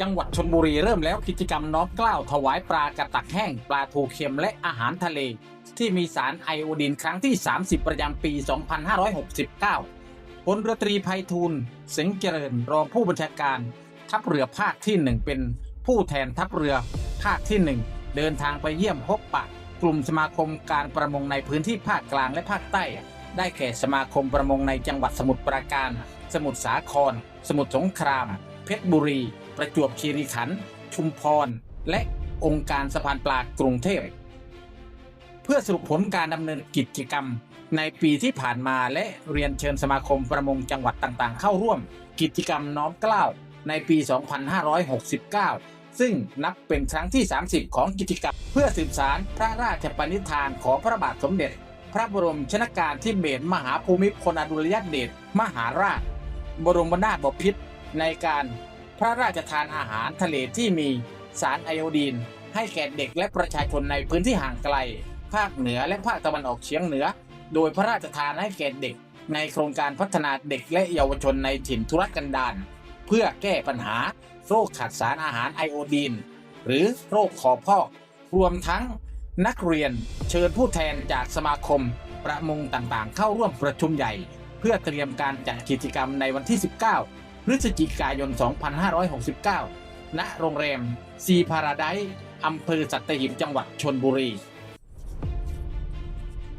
จังหวัดชนบุรีเริ่มแล้วกิจกรรมน้อมกล้าวถวายปลากระตักแห้ง ปลาทูเค็มและอาหารทะเล ที่มีสารไอโอดีนครั้งที่ 30 ประจำปี 2569พลเรือตรีไพฑูรย์เสงเจริญรองผู้บัญชาการ ทัพเรือภาคที่หนึ่งเป็นผู้แทนทัพเรือภาคที่หนึ่งเดินทางไปเยี่ยมพบปะ กลุ่มสมาคมการประมงในพื้นที่ภาคกลางและภาคใต้ ได้แก่สมาคมประมงในจังหวัดสมุทรปราการ สมุทรสาคร สมุทรสงคราม เพชรบุรี ประจวบคีรีขันธ์ชุมพร และองค์การสะพานปลากรุงเทพ เพื่อสรุปผลการดำเนินกิจกรรมในปีที่ผ่านมาและเรียนเชิญสมาคมประมงจังหวัดต่างๆ เข้าร่วม กิจกรรมน้อมเกล้าในปี 2569 ซึ่งนับเป็นครั้งที่ 30 ของกิจกรรม เพื่อสืบสารพระราชปณิธานของพระบาทสมเด็จ พระบรมชนากาธิเบศรมหาภูมิพลอดุลยเดชมหาราช บรมนาถบพิตรในการ พระราชทานอาหารทะเลที่มีสารไอโอดีน ให้แก่เด็กและประชาชนในพื้นที่ห่างไกล ภาคเหนือและภาคตะวันออกเฉียงเหนือ โดยพระราชทานให้แก่เด็ก ในโครงการพัฒนาเด็กและเยาวชนในถิ่นทุรกันดารเพื่อแก้ปัญหาโรคขาดสารอาหารไอโอดีน หรือโรคคอพอกรวมทั้งนักเรียนเชิญผู้แทนจากสมาคม ประมงต่างๆ เข้าร่วมประชุมใหญ่ เพื่อเตรียมการจัดกิจกรรมในวันที่ 19 พฤศจิกายน 2569 ณ โรงแรม ซีพาราไดซ์อำเภอสัตหีบจังหวัดชนบุรี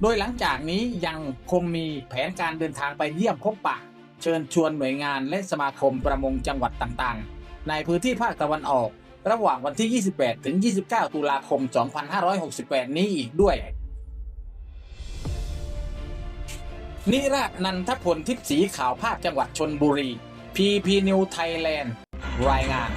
โดยหลังจากนี้ยังคงมีแผนการเดินทางไปเยี่ยมพบปะ เชิญชวนหน่วยงานและสมาคมประมงจังหวัดต่างๆ ในพื้นที่ภาคตะวันออก ระหว่างวันที่ 28 ถึง 29 ตุลาคม 2568 นี้อีกด้วยนิราชนันทพลทิพย์สีข่าวภาคจังหวัดชนบุรี PP New Thailand รายงาน